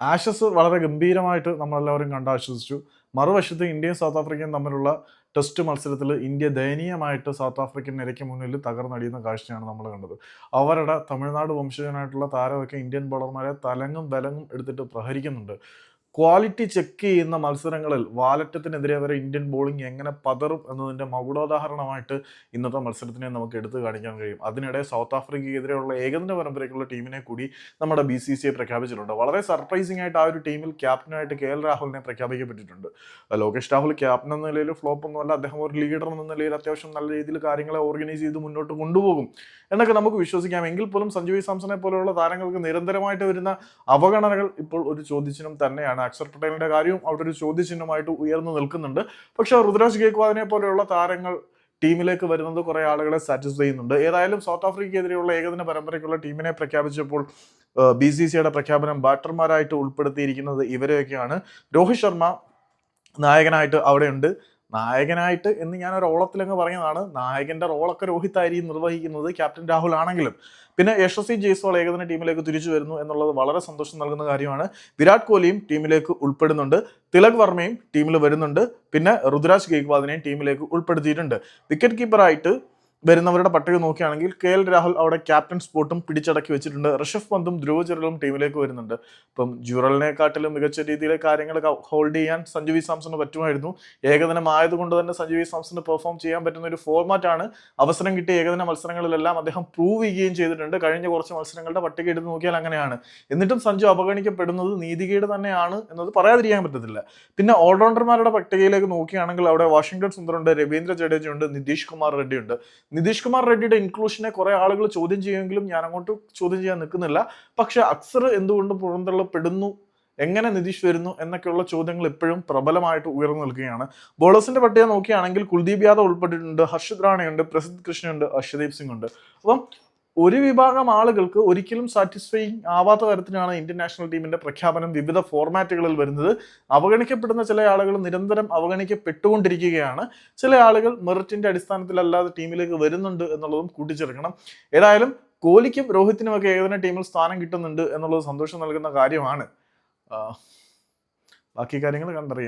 Ashes വളരെ ഗംഭീരമായിട്ട് നമ്മളെല്ലാവരും കണ്ട് ആശ്വസിച്ചു. മറുവശത്ത് ഇന്ത്യയും സൗത്ത് ആഫ്രിക്കയും തമ്മിലുള്ള ടെസ്റ്റ് മത്സരത്തിൽ ഇന്ത്യ ദയനീയമായിട്ട് സൗത്ത് ആഫ്രിക്കൻ നിരയ്ക്ക് മുന്നിൽ തകർന്നടിയുന്ന കാഴ്ചയാണ് നമ്മൾ കണ്ടത്. അവരുടെ തമിഴ്നാട് വംശജനായിട്ടുള്ള താരമൊക്കെ ഇന്ത്യൻ ബോളർമാരെ തലങ്ങും ബലങ്ങും എടുത്തിട്ട് പ്രഹരിക്കുന്നുണ്ട്. ക്വാളിറ്റി ചെക്ക് ചെയ്യുന്ന മത്സരങ്ങളിൽ വാലറ്റത്തിനെതിരെ വരെ ഇന്ത്യൻ ബോളിംഗ് എങ്ങനെ പതറും എന്നതിന്റെ മകുടോദാഹരണമായിട്ട് ഇന്നത്തെ മത്സരത്തിനെ നമുക്ക് എടുത്തു കാണിക്കാൻ കഴിയും. അതിനിടെ സൗത്ത് ആഫ്രിക്കയ്ക്കെതിരെയുള്ള ഏകദിന പരമ്പരയ്ക്കുള്ള ടീമിനെ കൂടി നമ്മുടെ ബി സി സി പ്രഖ്യാപിച്ചിട്ടുണ്ട്. വളരെ സർപ്രൈസിംഗ് ആയിട്ട് ആ ഒരു ടീമിൽ ക്യാപ്റ്റനായിട്ട് കെ എൽ രാഹുലിനെ പ്രഖ്യാപിക്കപ്പെട്ടിട്ടുണ്ട്. ലോകേഷ് രാഹുൽ ക്യാപ്റ്റൻ എന്ന നിലയിൽ ഫ്ലോപ്പ് ഒന്നുമല്ല അദ്ദേഹം ഒരു ലീഡർ എന്ന നിലയിൽ അത്യാവശ്യം നല്ല രീതിയിൽ കാര്യങ്ങളെ ഓർഗനൈസ് ചെയ്ത് മുന്നോട്ട് കൊണ്ടുപോകും എന്നൊക്കെ നമുക്ക് വിശ്വസിക്കാം. എങ്കിൽ പോലും സഞ്ജു വി സാംസണെ പോലെയുള്ള താരങ്ങൾക്ക് നിരന്തരമായിട്ട് വരുന്ന അവഗണനകൾ ഇപ്പോൾ ഒരു ചോദ്യചിഹ്നം തന്നെയാണ്. അക്ഷർ പട്ടേലിന്റെ കാര്യവും അവിടെ ഒരു ചോദ്യചിഹ്നമായിട്ട് ഉയർന്നു നിൽക്കുന്നുണ്ട്. പക്ഷെ ഋതുരാജ് ഗേക്വാദിനെ പോലെയുള്ള താരങ്ങൾ ടീമിലേക്ക് വരുന്നത് കുറെ ആളുകളെ സാറ്റിസ്ഫൈ ചെയ്യുന്നുണ്ട്. ഏതായാലും സൗത്ത് ആഫ്രിക്കയ്ക്കെതിരെയുള്ള ഏകദിന പരമ്പരയ്ക്കുള്ള ടീമിനെ പ്രഖ്യാപിച്ചപ്പോൾ ബി സി സിയുടെ പ്രഖ്യാപനം ബാറ്റർമാരായിട്ട് ഉൾപ്പെടുത്തിയിരിക്കുന്നത് ഇവരെയൊക്കെയാണ്. രോഹിത് ശർമ്മ നായകനായിട്ട് അവിടെയുണ്ട്. നായകനായിട്ട് എന്ന് ഞാൻ ഒരു ഓളത്തിലങ്ങ് പറഞ്ഞതാണ് നായകന്റെ റോളൊക്കെ രോഹിത് ആയിരിക്കും നിർവഹിക്കുന്നത് ക്യാപ്റ്റൻ രാഹുൽ ആണെങ്കിലും പിന്നെ യശസ്വി ജയ്സ്വാൾ ഏകദിന ടീമിലേക്ക് തിരിച്ചു വരുന്നു എന്നുള്ളത് വളരെ സന്തോഷം നൽകുന്ന കാര്യമാണ്. വിരാട് കോഹ്ലിയും ടീമിലേക്ക് ഉൾപ്പെടുന്നുണ്ട്. തിലക് വർമ്മയും ടീമിൽ വരുന്നുണ്ട്. പിന്നെ ഋതുരാജ് ഗെയ്ക്വാദിനെയും ടീമിലേക്ക് ഉൾപ്പെടുത്തിയിട്ടുണ്ട്. വിക്കറ്റ് കീപ്പറായിട്ട് വരുന്നവരുടെ പട്ടിക നോക്കുകയാണെങ്കിൽ കെ എൽ രാഹുൽ അവിടെ ക്യാപ്റ്റൻ സ്പോട്ടും പിടിച്ചടക്കി വെച്ചിട്ടുണ്ട്. ഋഷഭ് പന്തും ധ്രുവ ജുറലും ടീമിലേക്ക് വരുന്നുണ്ട്. ഇപ്പം ജുറലിനെക്കാട്ടിലും മികച്ച രീതിയിൽ കാര്യങ്ങൾ ഹോൾഡ് ചെയ്യാൻ സഞ്ജു വി സാംസണ് പറ്റുമായിരുന്നു. ഏകദിനം ആയതുകൊണ്ട് തന്നെ സഞ്ജു വി സാംസണ് പെർഫോം ചെയ്യാൻ പറ്റുന്ന ഒരു ഫോർമാറ്റാണ് അവസരം കിട്ടിയ ഏകദിന മത്സരങ്ങളിലെല്ലാം അദ്ദേഹം പ്രൂവ് ചെയ്യുകയും ചെയ്തിട്ടുണ്ട്. കഴിഞ്ഞ കുറച്ച് മത്സരങ്ങളുടെ പട്ടിക എടുത്ത് നോക്കിയാൽ അങ്ങനെയാണ്. എന്നിട്ടും സഞ്ജു അവഗണിക്കപ്പെടുന്നത് നീതികേട് തന്നെയാണ് എന്നത് പറയാതിരിക്കാൻ പറ്റത്തില്ല. പിന്നെ ഓൾറൗണ്ടർമാരുടെ പട്ടികയിലേക്ക് നോക്കുകയാണെങ്കിൽ അവിടെ വാഷിംഗ്ടൺ സുന്ദറുണ്ട് രവീന്ദ്ര ജഡേജ ഉണ്ട് നിതീഷ് കുമാർ റെഡ്ഡി ഉണ്ട് നിതീഷ് കുമാർ റെഡ്ഡിയുടെ ഇൻക്ലൂഷനെ കുറെ ആളുകൾ ചോദ്യം ചെയ്യുമെങ്കിലും ഞാൻ അങ്ങോട്ട് ചോദ്യം ചെയ്യാൻ നിൽക്കുന്നില്ല. പക്ഷെ അക്സർ എന്തുകൊണ്ട് പുറന്തള്ളപ്പെടുന്നു? എങ്ങനെ നിതീഷ് വരുന്നു? എന്നൊക്കെയുള്ള ചോദ്യങ്ങൾ ഇപ്പോഴും പ്രബലമായിട്ട് ഉയർന്നു നിൽക്കുകയാണ്. ബോളേഴ്സിന്റെ പട്ടിക നോക്കുകയാണെങ്കിൽ കുൽദീപ് യാദവ് ഉൾപ്പെട്ടിട്ടുണ്ട് ഹർഷിത് റാണയുണ്ട് പ്രസിദ്ധ് കൃഷ്ണയുണ്ട് അർഷദീപ് സിംഗ് ഉണ്ട്. അപ്പം ഒരു വിഭാഗം ആളുകൾക്ക് ഒരിക്കലും സാറ്റിസ്ഫൈങ് ആവാത്ത തരത്തിലാണ് ഇന്ത്യൻ നാഷണൽ ടീമിന്റെ പ്രഖ്യാപനം. വിവിധ ഫോർമാറ്റുകളിൽ വരുന്നത്. അവഗണിക്കപ്പെടുന്ന ചില ആളുകൾ നിരന്തരം അവഗണിക്കപ്പെട്ടുകൊണ്ടിരിക്കുകയാണ്. ചില ആളുകൾ മെറിറ്റിന്റെ അടിസ്ഥാനത്തിലല്ലാതെ ടീമിലേക്ക് വരുന്നുണ്ട് എന്നുള്ളതും കൂട്ടിച്ചേർക്കണം. ഏതായാലും കോഹ്ലിക്കും രോഹിത്തിനും ഒക്കെ ഏകദിന ടീമിൽ സ്ഥാനം കിട്ടുന്നുണ്ട് എന്നുള്ളത് സന്തോഷം നൽകുന്ന കാര്യമാണ്. ബാക്കി കാര്യങ്ങൾ കണ്ടറിയാം.